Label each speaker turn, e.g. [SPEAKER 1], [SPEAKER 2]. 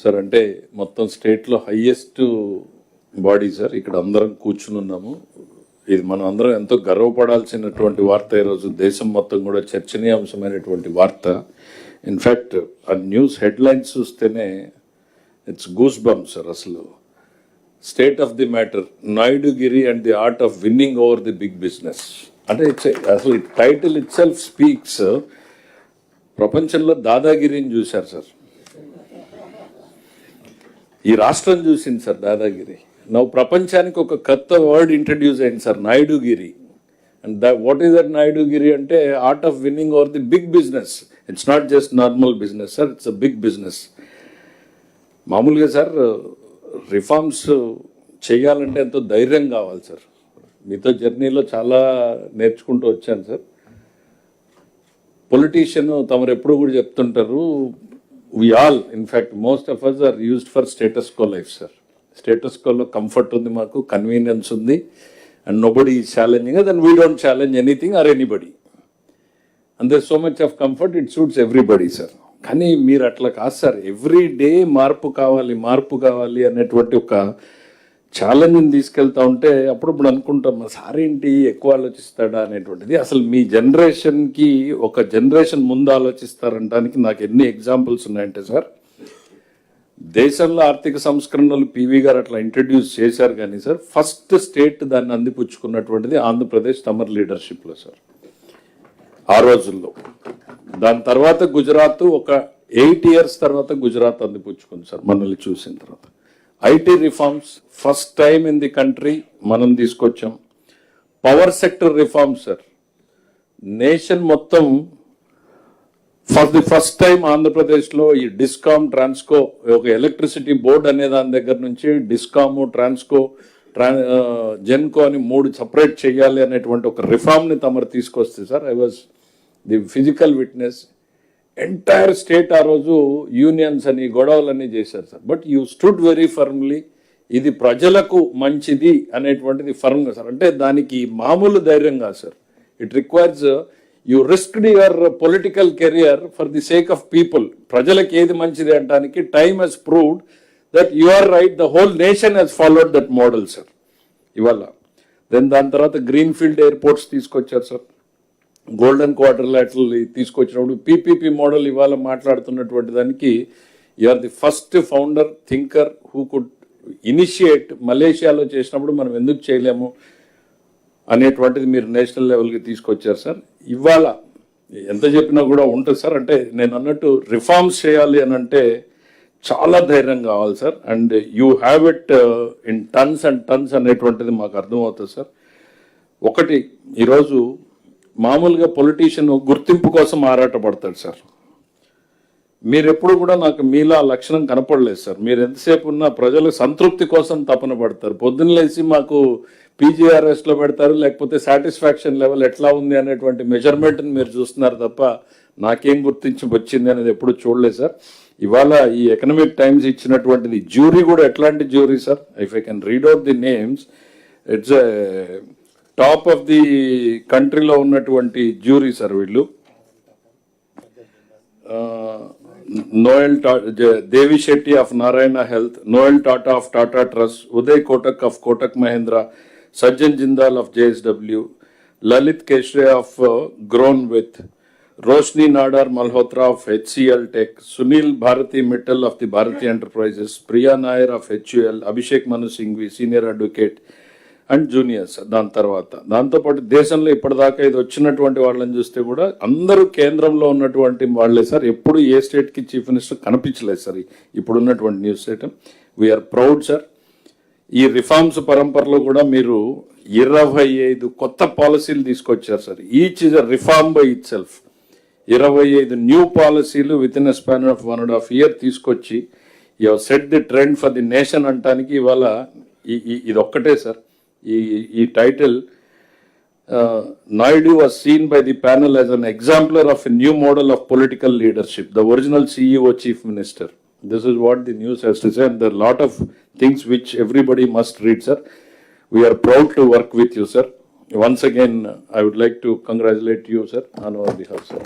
[SPEAKER 1] Sir అంటే మొత్తం స్టేట్లో హయ్యెస్ట్ బాడీ సార్ ఇక్కడ అందరం కూర్చుని ఉన్నాము. ఇది మనం అందరం ఎంతో గర్వపడాల్సినటువంటి వార్త ఈరోజు దేశం మొత్తం కూడా చర్చనీయాంశమైనటువంటి వార్త. ఇన్ఫ్యాక్ట్ ఆ న్యూస్ హెడ్లైన్స్ చూస్తేనే ఇట్స్ గూస్ బమ్ సార్ అసలు. State of the matter నాయుడుగిరి and the art of winning over the big business అంటే ఇట్స్ అసలు టైటిల్ ఇట్ సెల్ఫ్ స్పీక్స్ ప్రపంచంలో దాదాగిరిని చూశారు సార్ ఈ రాష్ట్రం చూసింది సార్ దాదాగిరి. నా ప్రపంచానికి ఒక కొత్త వర్డ్ ఇంట్రడ్యూస్ అయింది sir నాయుడుగిరి. And the what is that నాయుడుగిరి అంటే art of winning over the big business it's not just normal business sir it's a big business మామూలుగా సార్ రిఫార్మ్స్ చేయాలంటే ఎంతో ధైర్యం కావాలి సార్. మీతో జర్నీలో చాలా నేర్చుకుంటూ వచ్చాను సార్. పొలిటీషియన్ తమరు ఎప్పుడు కూడా చెప్తుంటారు we all in fact most of us are used for status quo life sir status కోలో comfort ఉంది మాకు కన్వీనియన్స్ ఉంది and nobody is challenging then we don't challenge anything or anybody and there so much of comfort it suits everybody sir కానీ మీరు అట్లా కాదు sir every day మార్పు కావాలి మార్పు కావాలి అనేటువంటి ఒక ఛాలెంజ్ని తీసుకెళ్తా ఉంటే అప్పుడప్పుడు అనుకుంటాం సార్ ఏంటి ఎక్కువ ఆలోచిస్తాడా? అనేటువంటిది. అసలు మీ జనరేషన్కి ఒక జనరేషన్ ముందు ఆలోచిస్తారంటానికి నాకు ఎన్ని ఎగ్జాంపుల్స్ ఉన్నాయంటే సార్ దేశంలో ఆర్థిక సంస్కరణలు పివి గారు అట్లా ఇంట్రడ్యూస్ చేశారు కానీ సార్ ఫస్ట్ స్టేట్ దాన్ని అందిపుచ్చుకున్నటువంటిది ఆంధ్రప్రదేశ్ తమర్ లీడర్షిప్లో సార్ ఆ రోజుల్లో. దాని తర్వాత గుజరాత్ ఒక ఎయిట్ ఇయర్స్ తర్వాత గుజరాత్ అందిపుచ్చుకుంది సార్ మనల్ని చూసిన తర్వాత. IT reforms first time in the country మనం తీసుకొచ్చాం. Power sector reforms sir. Nation మొత్తం ఫర్ ది ఫస్ట్ టైం ఆంధ్రప్రదేశ్లో ఈ డిస్కామ్ ట్రాన్స్కో ఒక ఎలక్ట్రిసిటీ బోర్డ్ అనే దాని దగ్గర నుంచి డిస్కాము ట్రాన్స్కో ట్రా జెన్కో అని మూడు సపరేట్ చేయాలి అనేటువంటి ఒక రిఫార్మ్ని తమరు తీసుకొస్తే sir I was the physical witness. Entire state ఆ రోజు యూనియన్స్ అని గొడవలన్నీ చేశారు sir. But you stood very firmly ఇది ప్రజలకు మంచిది అనేటువంటిది ఫర్మ్గా సార్. అంటే దానికి మామూలు ధైర్యం కాదు sir. It requires you risked your political career for the sake of people ప్రజలకు ఏది మంచిది అంటానికి time he's proved that you are right the whole nation he's followed that model sir ఇవాళ. దెన్ దాని తర్వాత గ్రీన్ ఫీల్డ్ ఎయిర్పోర్ట్స్ తీసుకొచ్చారు sir golden క్వార్టర్ లాటల్ తీసుకొచ్చినప్పుడు పీపీపీ మోడల్ ఇవాళ మాట్లాడుతున్నటువంటి దానికి you are the first founder thinker who could initiate మలేషియాలో చేసినప్పుడు మనం ఎందుకు చేయలేము? అనేటువంటిది మీరు నేషనల్ లెవెల్కి తీసుకొచ్చారు సార్. ఇవాళ ఎంత చెప్పినా కూడా ఉంటుంది సార్. అంటే నేను అన్నట్టు రిఫార్మ్స్ చేయాలి అని అంటే చాలా ధైర్యం కావాలి sir. And you have it in tons and tons అనేటువంటిది మాకు అర్థమవుతుంది సార్. ఒకటి ఈరోజు మామూలుగా పొలిటీషియన్ గుర్తింపు కోసం ఆరాటపడతాడు సార్. మీరు ఎప్పుడు కూడా నాకు మీలో ఆ లక్షణం కనపడలేదు సార్. మీరు ఎంతసేపు ఉన్నా ప్రజల సంతృప్తి కోసం తపన పడతారు. పొద్దున్న లేచి మాకు పీజీఆర్ఎస్లో పెడతారు లేకపోతే సాటిస్ఫాక్షన్ లెవెల్ ఎట్లా ఉంది అనేటువంటి మెజర్మెంట్ని మీరు చూస్తున్నారు తప్ప నాకేం గుర్తించి వచ్చింది అనేది ఎప్పుడు చూడలేదు సార్. ఇవాళ ఈ ఎకనామిక్ టైమ్స్ ఇచ్చినటువంటిది జ్యూరీ కూడా ఎట్లాంటి jury sir? If I can read out the names it's top of the కంట్రీలో ఉన్నటువంటి జ్యూరీ సార్ వీళ్ళు. నోయల్ టా Devi Shetty of Narayana health Noel Tata of Tata trust Uday Kotak of Kotak Mahindra Sajjan Jindal of JSW Lalit Keshre of Groww with Roshni Nadar Malhotra of HCL tech Sunil Bharti Mittal of the Bharti enterprises Priya Nair of HUL Abhishek Manu Singhvi senior advocate and juniors దాని తర్వాత. దాంతోపాటు దేశంలో ఇప్పటిదాకా ఇది వచ్చినటువంటి వాళ్ళని చూస్తే కూడా అందరూ కేంద్రంలో ఉన్నటువంటి వాళ్ళే సార్. ఎప్పుడు ఏ స్టేట్కి చీఫ్ మినిస్టర్ కనిపించలేదు సార్. ఇప్పుడు ఉన్నటువంటి news item. We are proud sir ఈ రిఫార్మ్స్ పరంపరలో కూడా మీరు ఇరవై ఐదు కొత్త పాలసీలు తీసుకొచ్చారు sir each is a reform by itself ఇరవై ఐదు న్యూ పాలసీలు within a span of one and half year తీసుకొచ్చి you set the trend for the nation అంటానికి ఇవాళ ఈ- ఇది ఒక్కటే సార్ ఈ ఈ title Naidu was seen by the panel as an exemplar of a new model of political leadership, the original CEO chief minister. This is what the news has to say, and there are a lot of things which everybody must read, sir. We are proud to work with you, sir. Once again, I would like to congratulate you, sir, on our behalf, sir.